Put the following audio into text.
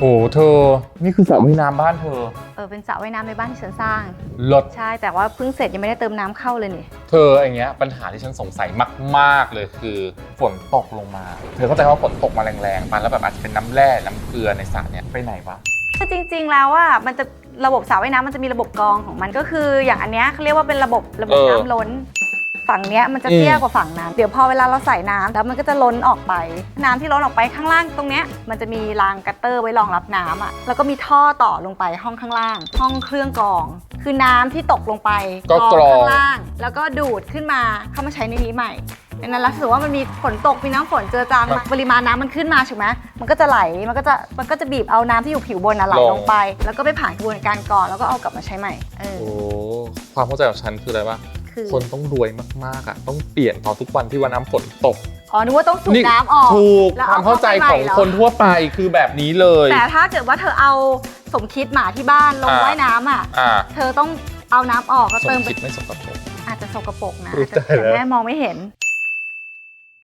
โอ้เธอ นี่คือสระว่ายน้ำบ้านเธอ เออเป็นสระว่ายน้ำในบ้านที่ฉันสร้าง ลด ใช่แต่ว่าเพิ่งเสร็จยังไม่ได้เติมน้ำเข้าเลยนี่ เธออย่างเงี้ยปัญหาที่ฉันสงสัยมาก ๆ เลยคือฝนตกลงมา เธอเข้าใจว่าฝนตกมาแรงๆมาแล้วแบบอาจจะเป็นน้ำแร่น้ำเกลือในสระเนี่ยไปไหนวะ คือจริงๆแล้วอะมันจะระบบสระว่ายน้ำมันจะมีระบบกรองของมันก็คือ อย่างอันเนี้ยเขาเรียกว่าเป็นระบบระบบเออ น้ำล้น ฝั่งเนี้ยมันจะอืมเตี้ยกว่าฝั่งนั้น เดี๋ยวพอเวลาเราใส่น้ำแล้วมันก็จะล้นออกไป น้ำที่ล้นออกไปข้างล่างตรงเนี้ยมันจะมีรางกัตเตอร์ไว้รองรับน้ำอะแล้วก็มีท่อต่อลงไปห้องข้างล่าง ห้องเครื่องกรอง คือน้ำที่ตกลงไปก็กรอง ข้างล่าง แล้วก็ดูดขึ้นมาเข้ามาใช้ในนี้ใหม่ดังนั้นแล้วถ้าสมมติว่ามันมีฝนตกมีน้ำฝนเจอจางมาปริมาณน้ำมันขึ้นมาใช่ไหมมันก็จะไหลมันก็จะมันก็จะบีบเอาน้ำที่อยู่ผิวบนน่ะไหลลงลงไป แล้วก็ไปผ่านกระบวนการกรองแล้วก็เอากลับมาใช้ใหม่เออ โอ้ความเข้าใจของฉันคืออะไรวะ คือ คนต้องรวยมากๆอะต้องเปลี่ยนตอนทุกวันที่ว่าน้ำฝนตก อ๋อนึกว่าต้องสูบน้ำออกถูกแล้วความเข้าใจของคนทั่วไปคือแบบนี้เลย แต่ถ้าเกิดว่าเธอเอาสมคิดหมาที่บ้านลงอ่า ว่ายน้ำอะ อ่าเธอต้องเอาน้ำออกก็สเติมมไปคิดไม่สกปรกอาจจะสกปรกนะรู้อาจจะใจแล้ว แต่แม่มองไม่เห็น